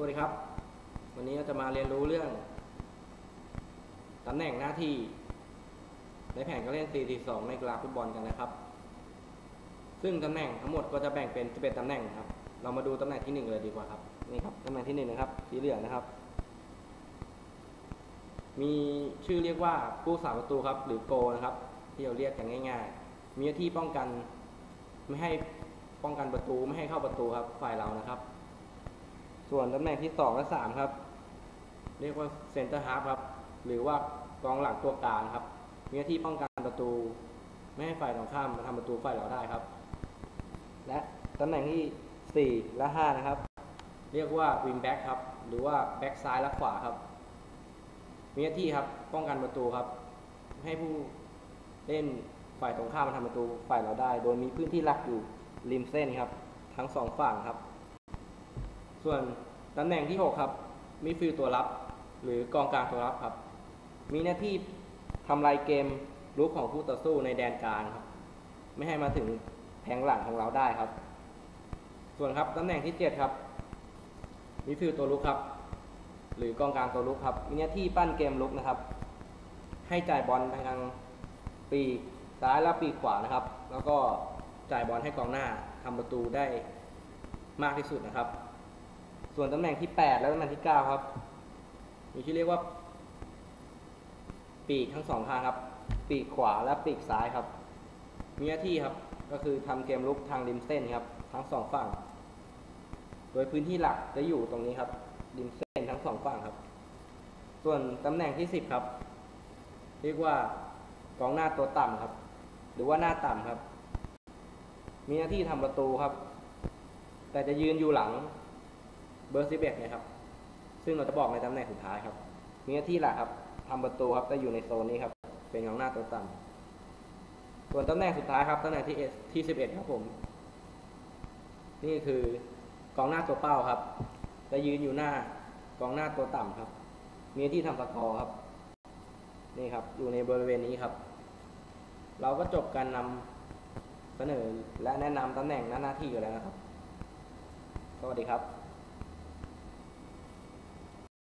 วัสดีครับ วันนี้เราจะมาเรียนรู้เรื่องตำแหน่งหน้าที่ ในแผนการเล่น 4-4-2 ในกีฬาฟุตบอลกันนะครับ ซึ่งตำแหน่งทั้งหมดก็จะแบ่งเป็น 11 ตำแหน่งครับ เรามาดูตำแหน่งที่ 1 เลยดีกว่าครับนี่ครับตำแหน่งที่ 1 นะครับ สีเหลืองนะครับ มีชื่อเรียกว่าผู้สาประตูครับ หรือโกนะครับ ที่เราเรียกกันง่าย ๆ มีหน้าที่ป้องกันไม่ให้ป้องกันประตูไม่ให้เข้าประตูครับฝ่ายเรานะครับ ส่วนตำแหน่งที่สองและสามครับ เรียกว่าเซนเตอร์ฮาร์ฟครับ หรือว่ากองหลังตัวกลางครับ มีหน้าที่ป้องกันประตู ไม่ให้ฝ่ายตรงข้ามมาทำประตูฝ่ายเราได้ครับ และตำแหน่งที่สี่และห้านะครับ เรียกว่าวิงแบ็กครับ หรือว่าแบ็กซ้ายและขวาครับ มีหน้าที่ครับป้องกันประตูครับ ให้ผู้เล่นฝ่ายตรงข้ามมาทำประตูฝ่ายเราได้ โดยมีพื้นที่หลักอยู่ริมเส้นครับ ทั้งสองฝั่งครับ ส่วนตำแหน่งที่ 6 ครับมิดฟิลด์ตัวรับ หรือกองกลางตัวรับครับ มีหน้าที่ทำลายเกมรุกของผู้ต่อสู้ในแดนกลางครับ ไม่ให้มาถึงแผงหลังของเราได้ครับ ส่วนครับตำแหน่งที่ 7 ครับมิดฟิลด์ตัวลุกครับ หรือกองกลางตัวลุกครับ มีหน้าที่ปั้นเกมลุกนะครับ ให้จ่ายบอลทางปีกซ้ายและปีกขวานะครับ แล้วก็จ่ายบอลให้กองหน้าทำประตูได้มากที่สุดนะครับ ส่วนตำแหน่งที่ 8 และตำแหน่งที่ 9 ครับ มีชื่อเรียกว่า ปีกทั้งสองข้างครับ ปีกขวาและปีกซ้ายครับ มีหน้าที่ครับ ก็คือทำเกมลุกทางริมเส้นครับ ทั้งสองฝั่ง โดยพื้นที่หลักจะอยู่ตรงนี้ครับริมเส้นทั้งสองฝั่งครับ ส่วนตำแหน่งที่ 10 ครับ เรียกว่ากองหน้าตัวต่ำครับ หรือว่าหน้าต่ำครับ มีหน้าที่ทำประตูครับ แต่จะยืนอยู่หลัง เบอร์สิบเอ็ดนะครับ ซึ่งเราจะบอกในตำแหน่งสุดท้ายครับ มีหน้าที่หลักครับทำประตูครับจะอยู่ในโซนนี้ครับ เป็นกองหน้าตัวต่ำส่วนตำแหน่งสุดท้ายครับตำแหน่งที่เอที่สิบเอ็ดครับผม นี่คือกองหน้าตัวเป้าครับจะยืนอยู่หน้ากองหน้าตัวต่ำครับ มีหน้าที่ทำสกอร์ครับ นี่ครับ อยู่ในบริเวณนี้ครับ เราก็จบการนำเสนอและแนะนำตำแหน่งหน้าหน้าที่อยู่แล้วนะครับ สวัสดีครับ